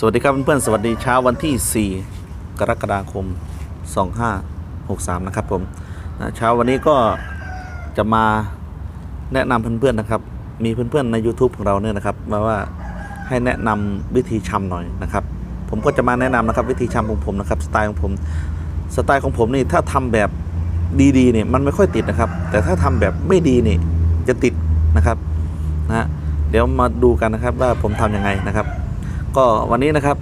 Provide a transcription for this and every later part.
สวัสดีครับเพื่อนๆสวัสดีเช้าวันที่ 4 กรกฎาคม 2563 นะครับผมนะเช้าวันนี้ก็จะมาแนะนำเพื่อนๆนะครับ มีเพื่อนๆใน YouTube ของเราเนี่ยนะครับมาว่าให้แนะนำวิธีชำหน่อยนะครับ ผมก็จะมาแนะนำนะครับวิธีชำของผมนะครับสไตล์ของผมสไตล์ของผมนี่ถ้าทำแบบดีๆเนี่ยมันไม่ค่อยติดนะครับ แต่ถ้าทำแบบไม่ดีนี่จะติดนะครับนะฮะเดี๋ยวมาดูกันนะครับว่าผมทำยังไงนะครับ ก็วันนี้นะครับ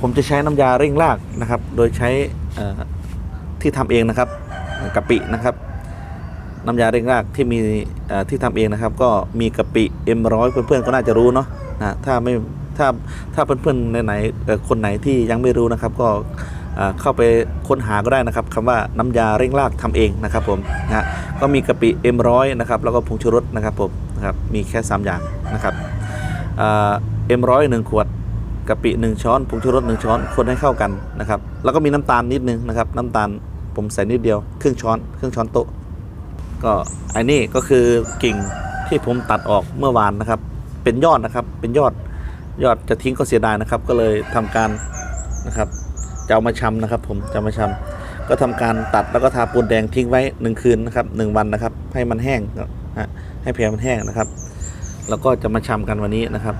ผมจะใช้น้ำยาเร่งรากนะครับ โดยใช้ที่ทำเองนะครับกะปินะครับ น้ำยาเร่งรากที่มีที่ทำเองนะครับ ก็มีกะปิ M100 เพื่อนๆก็น่าจะรู้เนาะนะถ้าไม่ถ้าถ้าเพื่อนๆไหนๆคนไหนที่ยังไม่รู้นะครับ ก็เข้าไปค้นหาก็ได้นะครับคำว่าน้ำยาเร่งรากทำเองนะครับผมนะฮะก็มีกะปิ M100 นะครับแล้วก็ผงชูรสนะครับผมนะครับมีแค่ 3 อย่างนะครับ เอ็มร้อยหนึ่งขวดกะปิหนึ่งช้อนผงชูรสหนึ่งช้อนคนให้เข้ากันนะครับ แล้วก็มีน้ำตาลนิดนึงนะครับ น้ำตาลผมใส่นิดเดียวครึ่งช้อนครึ่งช้อนโต๊ะก็ไอ้นี่ก็คือกิ่งที่ผมตัดออกเมื่อวานนะครับ เป็นยอดนะครับ เป็นยอดยอดจะทิ้งก็เสียดายนะครับ ก็เลยทำการนะครับจะเอามาชำนะครับ ผมจะมาชำก็ทำการตัดแล้วก็ทาปูนแดงทิ้งไว้หนึ่งคืนนะครับหนึ่งวันนะครับ ให้มันแห้งนะฮะให้แผลมันแห้งนะครับ แล้วก็จะมาชำกันวันนี้นะครับ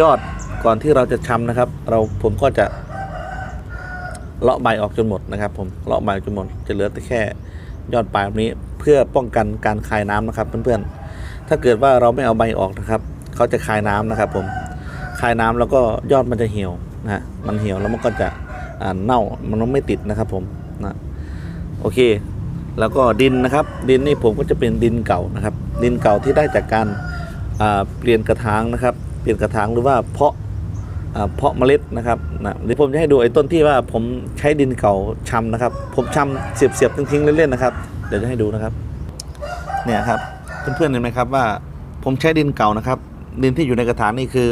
ยอดก่อนที่เราจะชำนะครับ เราผมก็จะเลาะใบออกจนหมดนะครับ ผมเลาะใบจนหมด จะเหลือแต่แค่ยอดปลายแบบนี้เพื่อป้องกันการคายน้ำนะครับ เพื่อนๆ ถ้าเกิดว่าเราไม่เอาใบออกนะครับเขาจะคายน้ำนะครับ ผมคายน้ำแล้วก็ยอดมันจะเหี่ยวนะฮะมันเหี่ยวแล้วมันก็จะเน่ามันไม่ติดนะครับ ผมนะโอเค แล้วก็ดินนะครับ ดินนี่ผมก็จะเป็นดินเก่านะครับ ดินเก่าที่ได้จากการ เปลี่ยนกระถางนะครับ เปลี่ยนกระถางหรือว่าเพาะเพาะเมล็ดนะครับนะเดี๋ยวผมจะให้ดูไอ้ต้นที่ว่าผมใช้ดินเก่าชำนะครับ ผมชำเสียบเสียบๆทิ้งๆเล่นๆนะครับ เดี๋ยวจะให้ดูนะครับเนี่ยครับเพื่อนๆเห็นไหมครับว่าผมใช้ดินเก่านะครับ ดินที่อยู่ในกระถางนี่คือ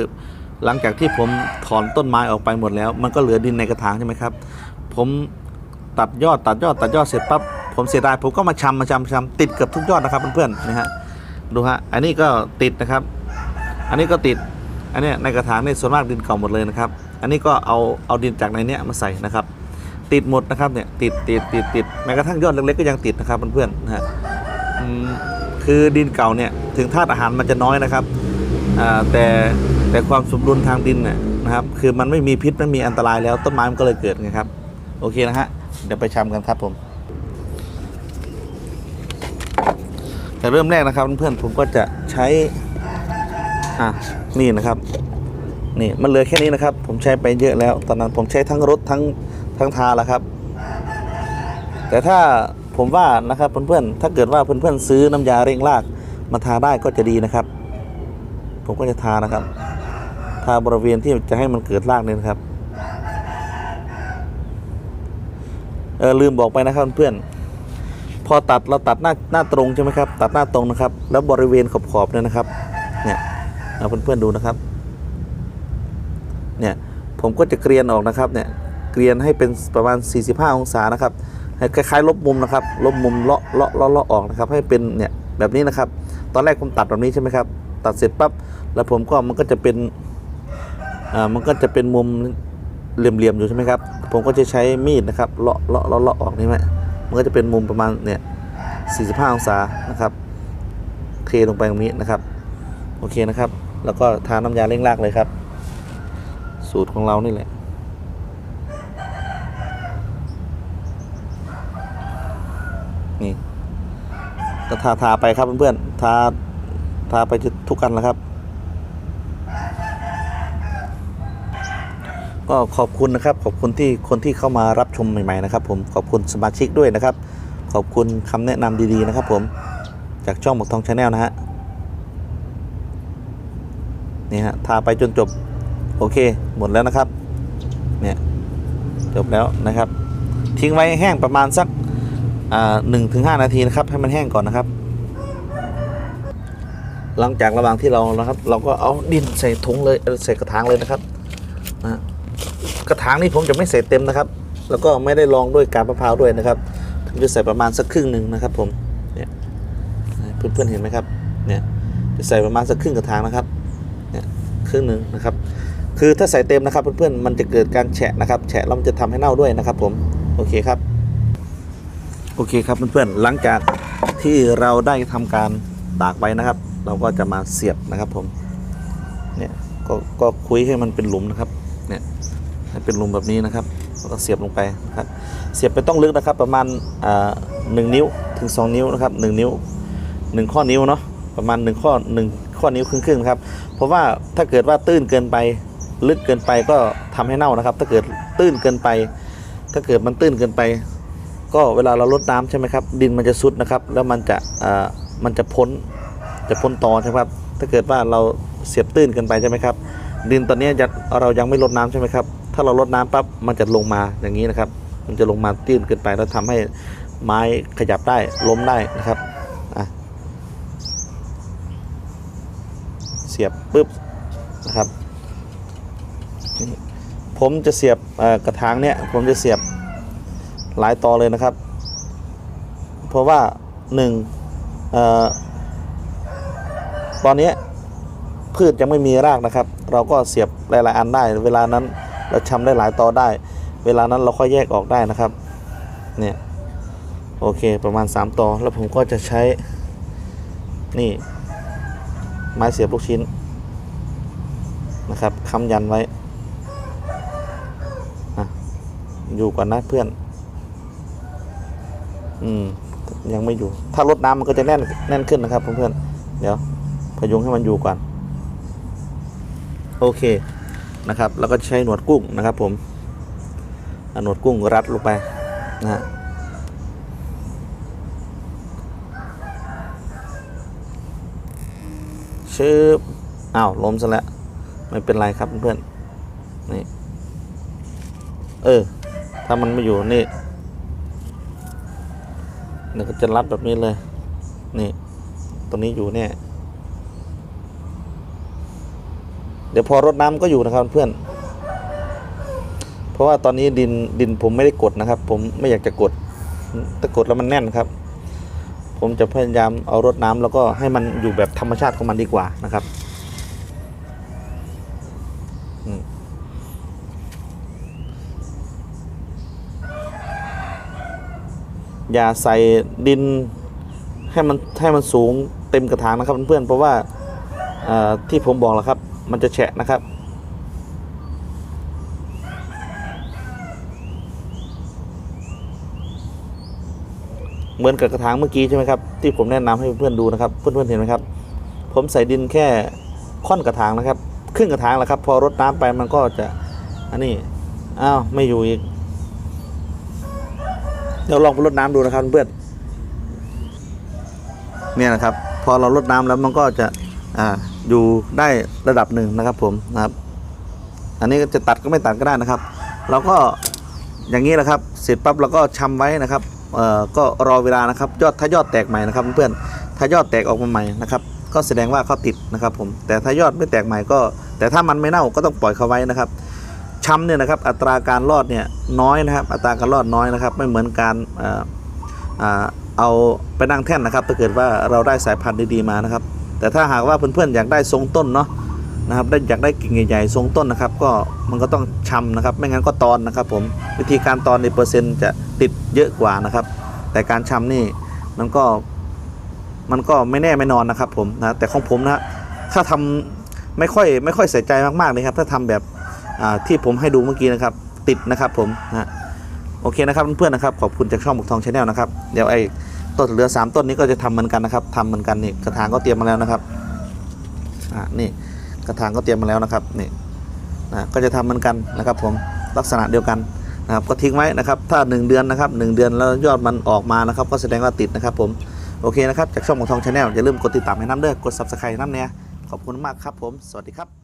หลังจากที่ผมถอนต้นไม้ออกไปหมดแล้ว มันก็เหลือดินในกระถางใช่ไหมครับ ผมตัดยอดตัดยอดตัดยอดเสร็จปั๊บผมเสียดายผมก็มาชำมาชำชำติดเกือบทุกยอดนะครับเพื่อนๆนะฮะ ดูฮะ อันนี้ก็ติดนะครับ อันนี้ก็ติด อันเนี้ยในกระถางนี่ส่วนมากดินเก่าหมดเลยนะครับ อันนี้ก็เอาเอาดินจากในเนี้ยมาใส่นะครับ ติดหมดนะครับเนี่ยติดติดติดติดแม้กระทั่งยอดเล็กๆก็ยังติดนะครับเพื่อนๆนะฮะคือดินเก่าเนี่ยถึงธาตุอาหารมันจะน้อยนะครับอ่าแต่แต่ความสมดุลทางดินเนี่ยนะครับ คือมันไม่มีพิษไม่มีอันตรายแล้วต้นไม้มันก็เลยเกิดไงครับ โอเคนะฮะเดี๋ยวไปชมกันครับผม แต่เริ่มแรกนะครับเพื่อนๆผมก็จะใช้อะนี่นะครับนี่มันเหลือแค่นี้นะครับ ผมใช้ไปเยอะแล้ว ตอนนั้นผมใช้ทั้งรถทั้งทั้งทาแล้วครับ แต่ถ้าผมว่านะครับเพื่อนๆถ้าเกิดว่าเพื่อนๆซื้อน้ำยาเร่งรากมาทาได้ก็จะดีนะครับ ผมก็จะทานะครับ ทาบริเวณที่จะให้มันเกิดรากนี่นะครับเออลืมบอกไปนะครับเพื่อนๆ พอตัดเราตัดหน้าหน้าตรงใช่ไหมครับ ตัดหน้าตรงนะครับ แล้วบริเวณขอบขอบๆเนี่ยนะครับ เนี่ยเอาเพื่อนๆดูนะครับ เนี่ยผมก็จะเกรียนออกนะครับ เนี่ยเกรียนให้เป็นประมาณ 45 องศานะครับให้คล้ายๆลบมุมนะครับ ลบมุมเลาะเลาะเลาะออกนะครับ ให้เป็นเนี่ยแบบนี้นะครับ ตอนแรกผมตัดแบบนี้ใช่ไหมครับ ตัดเสร็จปั๊บแล้วผมก็มันก็จะเป็นอ่ามันก็จะเป็นมุมเหลี่ยมๆอยู่ใช่ไหมครับ ผมก็จะใช้มีดนะครับเลาะเลาะเลาะออกนี่ไหม มันก็จะเป็นมุมประมาณเนี่ย45 องศานะครับเทลงไปตรงนี้นะครับ โอเคนะครับ แล้วก็ทาน้ำยาเร่งรากเลยครับ สูตรของเรานี่แหละนี่ก็ทาทาไปครับเพื่อนๆทาทาไปทุกกันแล้วครับ ก็ขอบคุณนะครับ ขอบคุณที่คนที่เข้ามารับชมใหม่ๆนะครับ ผมขอบคุณสมาชิกด้วยนะครับ ขอบคุณคำแนะนำดีๆนะครับ ผมจากช่องหมกทองชาแนลนะฮะนี่ฮะทาไปจนจบโอเค หมดแล้วนะครับเนี่ยจบแล้วนะครับ ทิ้งไว้แห้งประมาณสักหนึ่งถึงห้านาทีนะครับ ให้มันแห้งก่อนนะครับ หลังจากระหว่างที่เรานะครับ เราก็เอาดินใส่ถุงเลยใส่กระถางเลยนะครับ กระถางนี่ผมจะไม่ใส่เต็มนะครับ แล้วก็ไม่ได้ลองด้วยการมะพร้าวด้วยนะครับผมจะใส่ประมาณสักครึ่งหนึ่งนะครับ ผมเนี่ยเพื่อนๆเห็นไหมครับเนี่ยจะใส่ประมาณสักครึ่งกระถางนะครับเนี่ยครึ่งหนึ่งนะครับ คือถ้าใส่เต็มนะครับเพื่อนๆมันจะเกิดการแฉะนะครับแฉะแล้วมันจะทำให้เน่าด้วยนะครับ ผมโอเคครับโอเคครับเพื่อนๆหลังจากที่เราได้ทำการตากไปนะครับ เราก็จะมาเสียบนะครับผมเนี่ยก็ก็คุยให้มันเป็นหลุมนะครับเนี่ย ให้เป็นหลุมแบบนี้นะครับแล้วก็เสียบลงไปนะครับ เสียบไปต้องลึกนะครับ ประมาณหนึ่งนิ้วถึง 2 นิ้วนะครับหนึ่งนิ้วหนึ่งข้อนิ้วเนาะประมาณหนึ่งข้อหนึ่งข้อนิ้วครึ่งๆครับ เพราะว่าถ้าเกิดว่าตื้นเกินไปลึกเกินไปก็ทำให้เน่านะครับ ถ้าเกิดตื้นเกินไป ถ้าเกิดมันตื้นเกินไป ก็เวลาเราลดน้ำใช่ไหมครับ ดินมันจะซุดนะครับ แล้วมันจะมันจะพ้นจะพ้นตอใช่ไหมครับ ถ้าเกิดว่าเราเสียบตื้นเกินไปใช่ไหมครับ ดินตอนนี้เรายังไม่ลดน้ำใช่ไหมครับ ถ้าเราลดน้ำปั๊บมันจะลงมาอย่างนี้นะครับ มันจะลงมาตื้นเกินไปแล้วทำให้ไม้ขยับได้ล้มได้นะครับเสียบปุ๊บนะครับผมจะเสียบกระถางเนี่ยผมจะเสียบหลายตอเลยนะครับ เพราะว่าหนึ่งตอนนี้พืชยังไม่มีรากนะครับ เราก็เสียบหลายๆอันได้ เวลานั้น เราชำได้หลายตอได้ เวลานั้นเราค่อยแยกออกได้นะครับเนี่ยโอเคประมาณ 3ตอแล้วผมก็จะใช้นี่ไม้เสียบลูกชิ้นนะครับค้ำยันไว้อะอยู่ก่อนนะเพื่อน อืมยังไม่อยู่ ถ้าลดน้ำมันก็จะแน่นแน่นขึ้นนะครับเพื่อนเดี๋ยวพยุงให้มันอยู่ก่อน โอเค นะครับ แล้วก็ใช้หนวดกุ้งนะครับ ผมหนวดกุ้งรัดลงไปนะฮะชืบอ้าวล้มซะแล้วไม่เป็นไรครับเพื่อนนี่เออ ถ้ามันไม่อยู่นี่เนี่ก็จะรัดแบบนี้เลย นี่ ตรงนี้อยู่เนี่ย เดี๋ยวพอรดน้ำก็อยู่นะครับเพื่อน เพราะว่าตอนนี้ดินดินผมไม่ได้กดนะครับ ผมไม่อยากจะกดถ้ากดแล้วมันแน่นครับ ผมจะพยายามเอารดน้ำแล้วก็ให้มันอยู่แบบธรรมชาติของมันดีกว่านะครับอย่าใส่ดินให้มันให้มันสูงเต็มกระถางนะครับเพื่อนๆเพราะว่าที่ผมบอกแล้วครับ มันจะแฉะนะครับ เหมือนกับกระถางเมื่อกี้ใช่ไหมครับ ที่ผมแนะนำให้เพื่อนๆดูนะครับ เพื่อนๆเห็นไหมครับ ผมใส่ดินแค่ค่อนกระถางนะครับ ครึ่งกระถางแหละครับ พอรดน้ำไปมันก็จะอันนี้อ้าวไม่อยู่อีกเดี๋ยวลองไปรดน้ำดูนะครับเพื่อนเนี่ยนะครับ พอเรารดน้ำแล้วมันก็จะอ่า อยู่ได้ระดับหนึ่งนะครับผมนะครับ อันนี้จะตัดก็ไม่ตัดก็ได้นะครับ เราก็อย่างนี้แหละครับ เสร็จปั๊บเราก็ชำไว้นะครับเอ่อก็รอเวลานะครับ ยอดถ้ายอดแตกใหม่นะครับ เพื่อนถ้ายอดแตกออกมาใหม่นะครับก็แสดงว่าเขาติดนะครับผมแต่ถ้ายอดไม่แตกใหม่ก็ แต่ถ้ามันไม่เน่าก็ต้องปล่อยเขาไว้นะครับช้ำเนี่ยนะครับอัตราการรอดเนี่ยน้อยนะครับ อัตราการรอดน้อยนะครับ ไม่เหมือนการเอ่อเอาไปนั่งแท่นนะครับถ้าเกิดว่าเราได้สายพันธุ์ดีๆมานะครับ แต่ถ้าหากว่าเพื่อนๆอยากได้ทรงต้นเนาะนะครับได้อยากได้กิ่งใหญ่ๆทรงต้นนะครับ ก็มันก็ต้องชำนะครับ ไม่งั้นก็ตอนนะครับ ผมวิธีการตอนในเปอร์เซ็นต์จะติดเยอะกว่านะครับ แต่การชำนี่มันก็มันก็ไม่แน่ไม่นอนนะครับผมนะแต่ของผมนะถ้าทำไม่ค่อยไม่ค่อยใส่ใจมากๆเลยครับ ถ้าทำแบบที่ผมให้ดูเมื่อกี้นะครับ ติดนะครับผมนะโอเคนะครับเพื่อนๆนะครับขอบคุณจากช่องบุกทองชาแนลนะครับเดี๋ยวไอ้ ต้นเหลือสามต้นนี้ก็จะทำเหมือนกันนะครับทำเหมือนกันนี่กระถางก็เตรียมมาแล้วนะครับอ่านี่กระถางก็เตรียมมาแล้วนะครับนี่นะก็จะทำเหมือนกันนะครับ ผมลักษณะเดียวกันนะครับก็ทิ้งไว้นะครับ ถ้า 1 เดือนนะครับ 1 เดือนแล้วยอดมันออกมานะครับ ก็แสดงว่าติดนะครับ ผมโอเคนะครับจากช่องของทองชาแนลอย่าลืมกดติดตามให้น้ำเด้อกด subscribe น้ำเนี่ยขอบคุณมากครับผม สวัสดีครับ